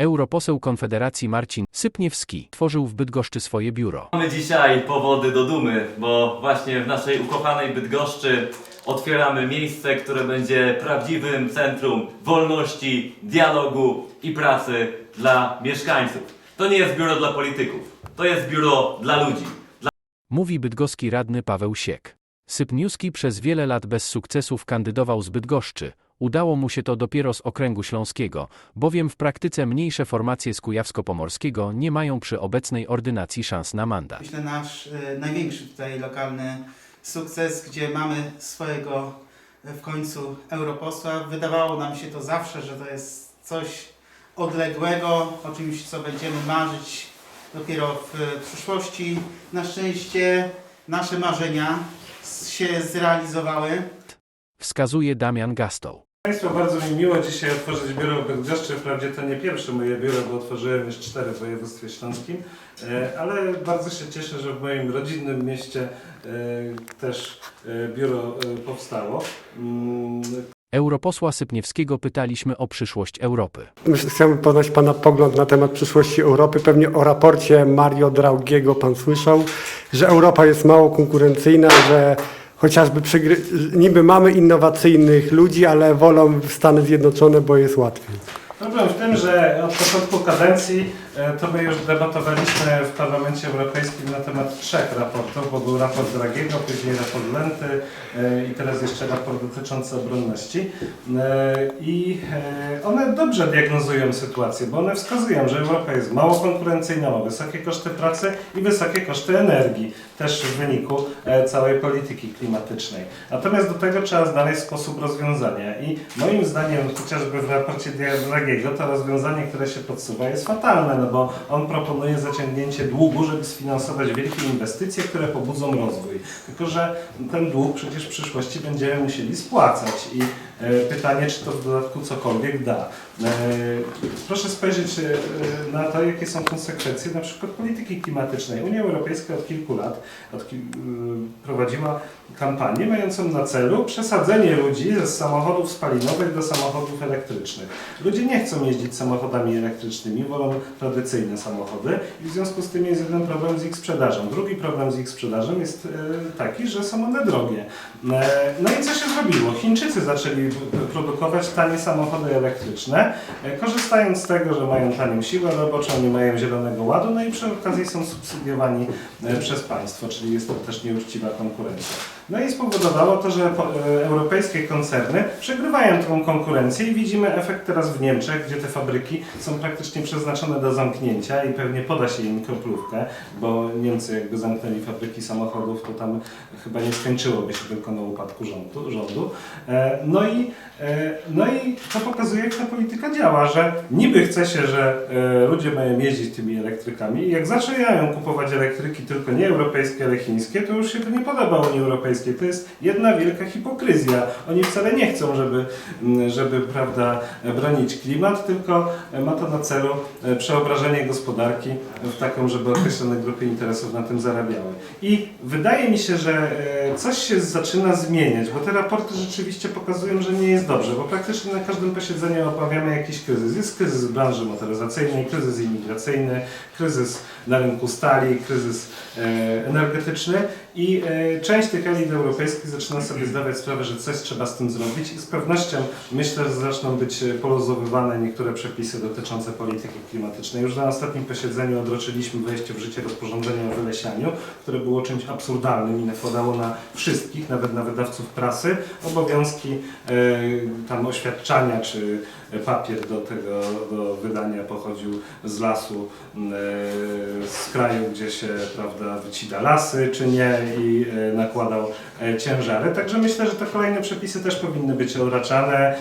Europoseł Konfederacji Marcin Sypniewski tworzył w Bydgoszczy swoje biuro. Mamy dzisiaj powody do dumy, bo właśnie w naszej ukochanej Bydgoszczy otwieramy miejsce, które będzie prawdziwym centrum wolności, dialogu i pracy dla mieszkańców. To nie jest biuro dla polityków, to jest biuro dla ludzi. Mówi bydgoski radny Paweł Siek. Sypniewski przez wiele lat bez sukcesów kandydował z Bydgoszczy. Udało mu się to dopiero z okręgu śląskiego, bowiem w praktyce mniejsze formacje z Kujawsko-Pomorskiego nie mają przy obecnej ordynacji szans na mandat. Myślę nasz e, największy tutaj lokalny sukces, gdzie mamy swojego e, w końcu europosła. Wydawało nam się to zawsze, że to jest coś odległego, o czymś, co będziemy marzyć dopiero w e, przyszłości. Na szczęście nasze marzenia się zrealizowały. Wskazuje Damian Gastoł. Państwo, bardzo mi miło dzisiaj otworzyć biuro w Bydgoszczy. Wprawdzie to nie pierwsze moje biuro, bo otworzyłem już cztery w województwie śląskim, e, ale bardzo się cieszę, że w moim rodzinnym mieście e, też e, biuro powstało. Mm, Europosła Sypniewskiego pytaliśmy o przyszłość Europy. Chciałbym poznać Pana pogląd na temat przyszłości Europy. Pewnie o raporcie Mario Draugiego Pan słyszał, że Europa jest mało konkurencyjna, że chociażby przygry... niby mamy innowacyjnych ludzi, ale wolą Stany Zjednoczone, bo jest łatwiej. Problem w tym, że od początku kadencji e, to my już debatowaliśmy w Parlamencie Europejskim na temat trzech raportów, bo był raport Dragiego, później raport Lenty e, i teraz jeszcze raport dotyczący obronności. E, I one dobrze diagnozują sytuację, bo one wskazują, że Europa jest mało konkurencyjna, ma wysokie koszty pracy i wysokie koszty energii, też w wyniku całej polityki klimatycznej. Natomiast do tego trzeba znaleźć sposób rozwiązania i moim zdaniem chociażby w raporcie Dragiego to rozwiązanie, które się podsuwa jest fatalne, no bo on proponuje zaciągnięcie długu, żeby sfinansować wielkie inwestycje, które pobudzą rozwój. Tylko, że ten dług przecież w przyszłości będziemy musieli spłacać i e, pytanie, czy to w dodatku cokolwiek da. E, Proszę spojrzeć e, na to, jakie są konsekwencje na przykład polityki klimatycznej. Unia Europejska od kilku lat od, prowadziła kampanię mającą na celu przesadzenie ludzi z samochodów spalinowych do samochodów elektrycznych. Ludzie nie chcą jeździć samochodami elektrycznymi, wolą tradycyjne samochody i w związku z tym jest jeden problem z ich sprzedażą. Drugi problem z ich sprzedażą jest e, taki, że są one drogie. E, No i co się zrobiło? Chińczycy zaczęli produkować tanie samochody elektryczne, e, korzystając z tego, że mają tanią siłę roboczą, nie mają zielonego ładu, no i przy okazji są subsydiowani przez państwo, czyli jest to też nieuczciwa konkurencja. No i spowodowało to, że e, europejskie koncerny przegrywają tą konkurencję i widzimy efekt teraz w Niemczech, gdzie te fabryki są praktycznie przeznaczone do zamknięcia i pewnie poda się im kroplówkę, bo Niemcy jakby zamknęli fabryki samochodów, to tam chyba nie skończyłoby się tylko na upadku rządu. rządu. E, No i, e, no i to pokazuje, jak ta polityka działa, że niby chce się, że ludzie mają jeździć tymi elektrykami i jak zaczynają kupować elektryki tylko nie europejskie, ale chińskie, to już się to nie podoba Unii Europejskiej. To jest jedna wielka hipokryzja. Oni wcale nie chcą, żeby, m, żeby prawda, bronić klimat, tylko ma to na celu e, przeobrażenie gospodarki w taką, żeby określone grupy interesów na tym zarabiały. I wydaje mi się, że e, coś się zaczyna zmieniać, bo te raporty rzeczywiście pokazują, że nie jest dobrze, bo praktycznie na każdym posiedzeniu omawiamy jakiś kryzys. Jest kryzys branży motoryzacyjnej, kryzys imigracyjny, kryzys na rynku stali, kryzys e, energetyczny i e, część tych elit europejskich zaczyna sobie zdawać sprawę, że coś trzeba z tym zrobić i z pewnością myślę, że zaczną być e, poluzowywane niektóre przepisy dotyczące polityki klimatycznej. Już na ostatnim posiedzeniu odroczyliśmy wejście w życie rozporządzenia o wylesianiu, które było czymś absurdalnym i nakładało na wszystkich, nawet na wydawców prasy, obowiązki e, tam oświadczania czy papier do tego do wydania pochodził z lasu, m, e, z kraju, gdzie się prawda, wycina lasy, czy nie i e, nakładał e, ciężary. Także myślę, że te kolejne przepisy też powinny być odraczane.